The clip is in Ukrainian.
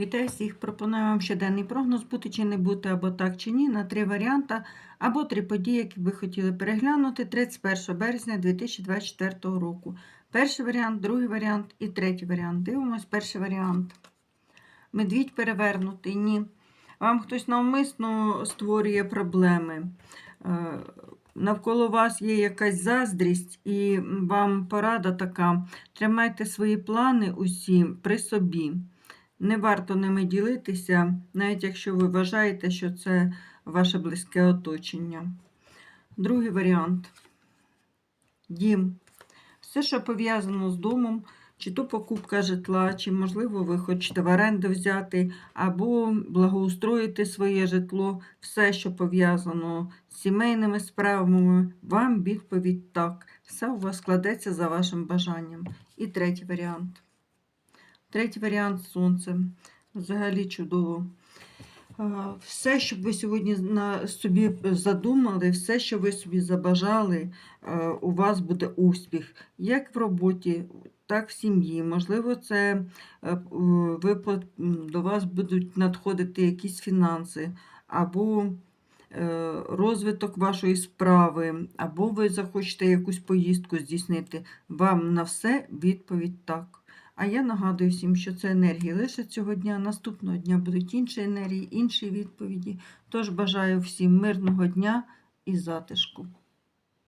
Вітаю всіх! Пропоную вам щоденний прогноз бути чи не бути, або так чи ні, на три варіанти, або три події, які ви хотіли переглянути 31 березня 2024 року. Перший варіант, другий варіант і третій варіант. Дивимось перший варіант. Медвідь перевернутий. Ні. Вам хтось навмисно створює проблеми. Е, Навколо вас є якась заздрість, і вам порада така. Тримайте свої плани усі при собі. Не варто ними ділитися, навіть якщо ви вважаєте, що це ваше близьке оточення. Другий варіант. Дім. Все, що пов'язано з домом, чи то покупка житла, чи, можливо, ви хочете в оренду взяти, або благоустроїти своє житло, все, що пов'язано з сімейними справами, вам відповідь так. Все у вас складеться за вашим бажанням. І третій варіант. Третій варіант сонце. Взагалі чудово. Все, що ви сьогодні на собі задумали, все, що ви собі забажали, у вас буде успіх. Як в роботі, так в сім'ї. Можливо, це ви, до вас будуть надходити якісь фінанси, або е, розвиток вашої справи, або ви захочете якусь поїздку здійснити. Вам на все відповідь так. А я нагадую всім, що це енергії лише цього дня. Наступного дня будуть інші енергії, інші відповіді. Тож бажаю всім мирного дня і затишку.